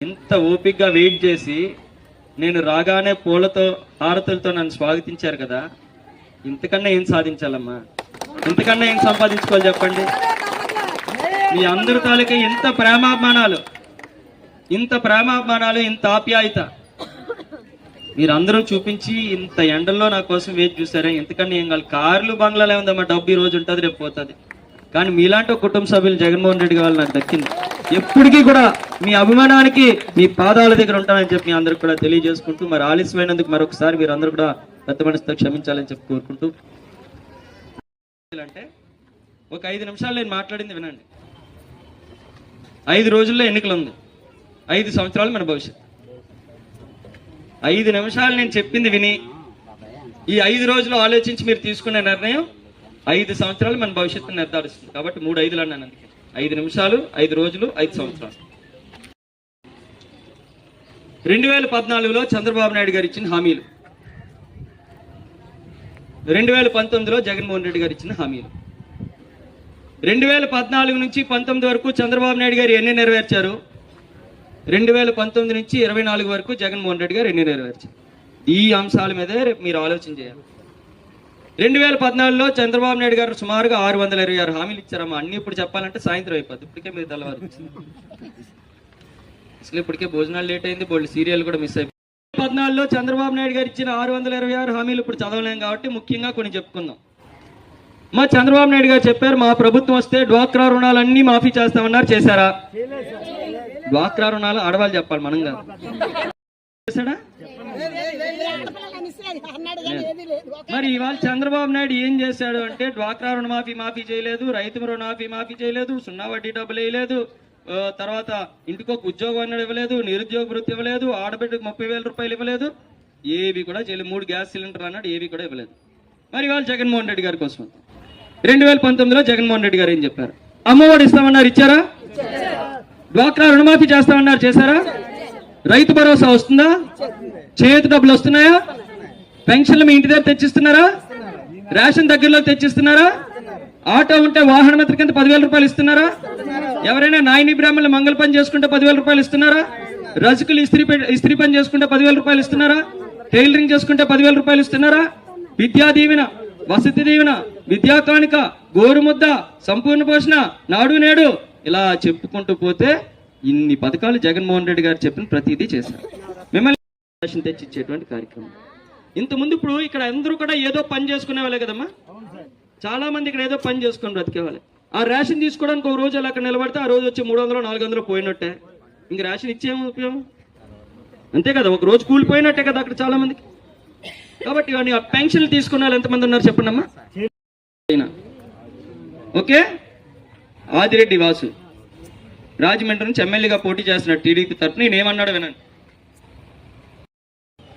ఇంత ఓపిక్గా వెయిట్ చేసి నేను రాగానే పూలతో హారతులతో నన్ను స్వాగతించారు కదా. ఇంతకన్నా ఏం సాధించాలమ్మా? ఇంతకన్నా ఏం సంపాదించుకోవాలి చెప్పండి? మీ అందరి తాలూకా ఇంత ప్రేమాభిమానాలు. ఇంత ప్రేమాభిమానాలు ఇంత ఆప్యాయత. మీరందరూ చూపించి ఇంత ఎండల్లో నా కోసం వేచి చూసారే. ఇంతకన్నా ఏం కాదు కార్లు బంగ్లాలే ఉందమ్మా డబ్బు ఈ రోజు ఉంటుంది రేపు పోతుంది. కానీ మీలాంటి కుటుంబ సభ్యులు జగన్మోహన్ రెడ్డి గారు నాకు దక్కింది. ఎప్పటికీ కూడా మీ అభిమానానికి మీ పాదాల దగ్గర ఉంటానని చెప్పి మీ అందరికి కూడా తెలియజేసుకుంటూ మరి ఆలస్యమైనందుకు మరొకసారి మీరు అందరూ కూడా పెద్ద మనసుతో క్షమించాలని చెప్పి కోరుకుంటూ అంటే ఒక ఐదు నిమిషాలు నేను మాట్లాడింది వినండి. ఐదు రోజుల్లో ఎన్నికలు ఉంది. ఐదు సంవత్సరాలు మన భవిష్యత్తు. ఐదు నిమిషాలు నేను చెప్పింది విని ఈ ఐదు రోజులు ఆలోచించి మీరు తీసుకునే నిర్ణయం ఐదు సంవత్సరాలు మన భవిష్యత్తును నిర్ధారిస్తుంది. కాబట్టి మూడు ఐదులు అన్నాను అందుకే. ఐదు నిమిషాలు ఐదు రోజులు ఐదు సంవత్సరాలు. రెండు వేల పద్నాలుగులో చంద్రబాబు నాయుడు గారు ఇచ్చిన హామీలు. రెండు వేల పంతొమ్మిదిలో జగన్మోహన్ రెడ్డి గారు ఇచ్చిన హామీలు. రెండు వేల పద్నాలుగు నుంచి పంతొమ్మిది వరకు చంద్రబాబు నాయుడు గారు ఎన్ని నెరవేర్చారు? రెండు వేల పంతొమ్మిది నుంచి ఇరవై నాలుగు వరకు జగన్మోహన్ రెడ్డి గారు ఎన్ని నెరవేర్చారు ఈ అంశాల మీదే రేపు మీరు ఆలోచన చేయాలి. రెండు వేల పద్నాలుగులో చంద్రబాబు నాయుడు గారు సుమారుగా ఆరు వందల ఇరవై ఆరు హామీలు ఇచ్చారమ్మా. అన్ని ఇప్పుడు చెప్పాలంటే సాయంత్రం అయిపోద్ది. ఇప్పటికే మీరు తెల్లవారు అసలు ఇప్పటికే భోజనాలు లేట్ అయింది. బోల్డ్ సీరియల్ కూడా మిస్ అయిపోయింది పద్నాలుగులో చంద్రబాబు నాయుడు గారు ఇచ్చిన ఆరు వందల ఇరవై ఆరు హామీలు ఇప్పుడు చదవలేం కాబట్టి ముఖ్యంగా కొన్ని చెప్పుకుందాం. మా చంద్రబాబు నాయుడు గారు చెప్పారు మా ప్రభుత్వం వస్తే డ్వాక్రా రుణాలన్నీ మాఫీ చేస్తామన్నారు. చేశారా? డ్వాక్రా రుణాలు ఆడవాళ్ళు చెప్పాలి మనం కాదు చేశాడా? మరి ఇవాళ చంద్రబాబు నాయుడు ఏం చేశాడు అంటే డ్వాక్రా రుణమాఫీ మాఫీ చేయలేదు రైతు రుణమాఫీ మాఫీ చేయలేదు సున్నా వడ్డీ డబ్బులు వేయలేదు తర్వాత ఇంటికి ఒక ఉద్యోగం అన్నాడు ఇవ్వలేదు నిరుద్యోగ వృత్తి ఇవ్వలేదు ఆడబిడ్డకు ముప్పై వేల రూపాయలు ఇవ్వలేదు ఏవి కూడా చేయలేదు. మూడు గ్యాస్ సిలిండర్ అన్నాడు ఏవి కూడా ఇవ్వలేదు. మరి ఇవాళ జగన్మోహన్ రెడ్డి గారి కోసం రెండు వేల పంతొమ్మిదిలో జగన్మోహన్ రెడ్డి గారు ఏం చెప్పారు? అమ్మఒడి ఇస్తామన్నారు ఇచ్చారా? డ్వాక్రా రుణమాఫీ చేస్తామన్నారు చేశారా? రైతు భరోసా వస్తుందా? చేతి డబ్బులు వస్తున్నాయా? పెన్షన్లు మీ ఇంటి దగ్గర తెచ్చిస్తున్నారా? రేషన్ దగ్గరలో తెచ్చిస్తున్నారా? ఆటో ఉంటే వాహన మంత్రి కింద పదివేల రూపాయలు ఇస్తున్నారా? ఎవరైనా నాయని బ్రాహ్మణులు మంగళ పని చేసుకుంటే పదివేల రూపాయలు ఇస్తున్నారా? రజకులు ఇస్త్రీ ఇస్త్రీ పని చేసుకుంటే పదివేల రూపాయలు ఇస్తున్నారా? టైలరింగ్ చేసుకుంటే పదివేల రూపాయలు ఇస్తున్నారా? విద్యా దీవెన వసతి దీవెన విద్యా కానుక గోరుముద్ద సంపూర్ణ పోషణ నాడు నేడు ఇలా చెప్పుకుంటూ పోతే ఇన్ని పథకాలు జగన్మోహన్ రెడ్డి గారు చెప్పిన ప్రతిదీ చేశారు. మిమ్మల్ని రేషన్ తెచ్చి ఇచ్చేటువంటి కార్యక్రమం. ఇంత ముందు ఇప్పుడు ఇక్కడ అందరూ కూడా ఏదో పని చేసుకునే వాళ్ళే కదమ్మా? చాలా మంది ఇక్కడ ఏదో పని చేసుకొని బ్రతికేవాళ్ళే. ఆ రేషన్ తీసుకోవడానికి ఒక రోజు అలా అక్కడ నిలబడితే ఆ రోజు వచ్చి మూడు వందలు నాలుగు వందలు పోయినట్టే. ఇంక రేషన్ ఇచ్చేమో ఉపయోగం? అంతే కదా ఒక రోజు కూలిపోయినట్టే కదా అక్కడ చాలా మందికి. కాబట్టి ఇవన్నీ ఆ పెన్షన్లు తీసుకున్న వాళ్ళు ఎంతమంది ఉన్నారు చెప్పండి అమ్మా ఓకే? ఆదిరెడ్డి వాసు రాజమండ్రి నుంచి ఎమ్మెల్యేగా పోటీ చేస్తున్నాడు టీడీపీ తరఫున నేను ఏమన్నాడు వినండి.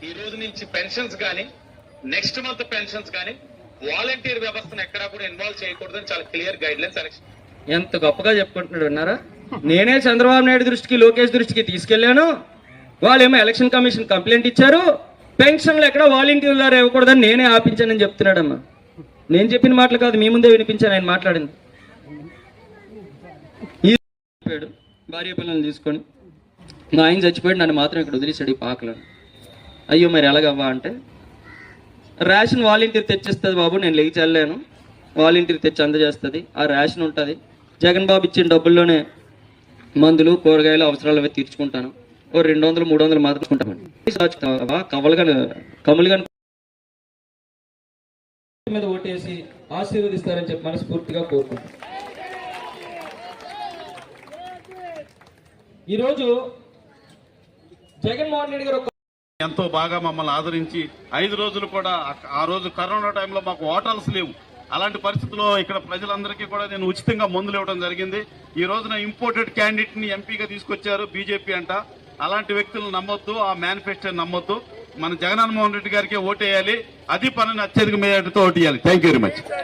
ఈ రోజు నుంచి పెన్షన్స్ కానీ నెక్స్ట్ మంత్ పెన్షన్స్ కానీ వాలంటీర్ వ్యవస్థను ఎక్కడా కూడా ఇన్వాల్వ్ చేయకూడదని చాలా క్లియర్ గైడ్ లైన్స్ ఎంత గొప్పగా చెప్పుకుంటున్నాడు విన్నారా? నేనే చంద్రబాబు నాయుడు దృష్టికి లోకేష్ దృష్టికి తీసుకెళ్ళాను వాళ్ళేమో ఎలక్షన్ కమిషన్ కంప్లైంట్ ఇచ్చారు. పెన్షన్లు ఎక్కడ వాలంటీర్ ద్వారా ఇవ్వకూడదని నేనే ఆపించానని చెప్తున్నాడమ్మా. నేను చెప్పిన మాటలు కాదు మీ ముందే వినిపించాను ఆయన మాట్లాడింది ఈ చెప్పాడు భార్య పిల్లల్ని తీసుకొని మా ఆయన చచ్చిపోయాడు నన్ను మాత్రం ఇక్కడ వదిలేశాడు ఈ పాకలను అయ్యో మరి ఎలాగవ్వా అంటే రేషన్ వాలంటీర్ తెచ్చిస్తుంది బాబు నేను లేచి వెళ్ళాను వాలంటీర్ తెచ్చి అందజేస్తుంది. ఆ రేషన్ ఉంటుంది. జగన్ బాబు ఇచ్చిన డబ్బుల్లోనే మందులు కూరగాయలు అవసరాలు అవి తీర్చుకుంటాను. ఓ రెండు వందలు మూడు వందలు మాత్రం కవలుగా కమలుగా మీద ఓటేసి ఆశీర్వదిస్తారని చెప్పి మనస్ఫూర్తిగా కోరుకుంటాను ఈరోజు జగన్మోహన్ రెడ్డి గారు ఎంతో బాగా మమ్మల్ని ఆదరించి ఐదు రోజులు కూడా ఆ- రోజు కరోనా టైంలో మాకు హోటల్స్ లేవు. అలాంటి పరిస్థితుల్లో ఇక్కడ ప్రజలందరికీ కూడా నేను ఉచితంగా మందులు ఇవ్వడం జరిగింది. ఈ రోజున ఇంపోర్టెడ్ క్యాండిడేట్ని ఎంపీగా తీసుకొచ్చారు బీజేపీ అంట. అలాంటి వ్యక్తులను నమ్మొద్దు ఆ మేనిఫెస్టో నమ్మొద్దు. మన జగన్మోహన్ రెడ్డి గారికి ఓటేయాలి. అది పనిని అత్యధిక మేయర్తో ఓటేయాలి. Thank you very much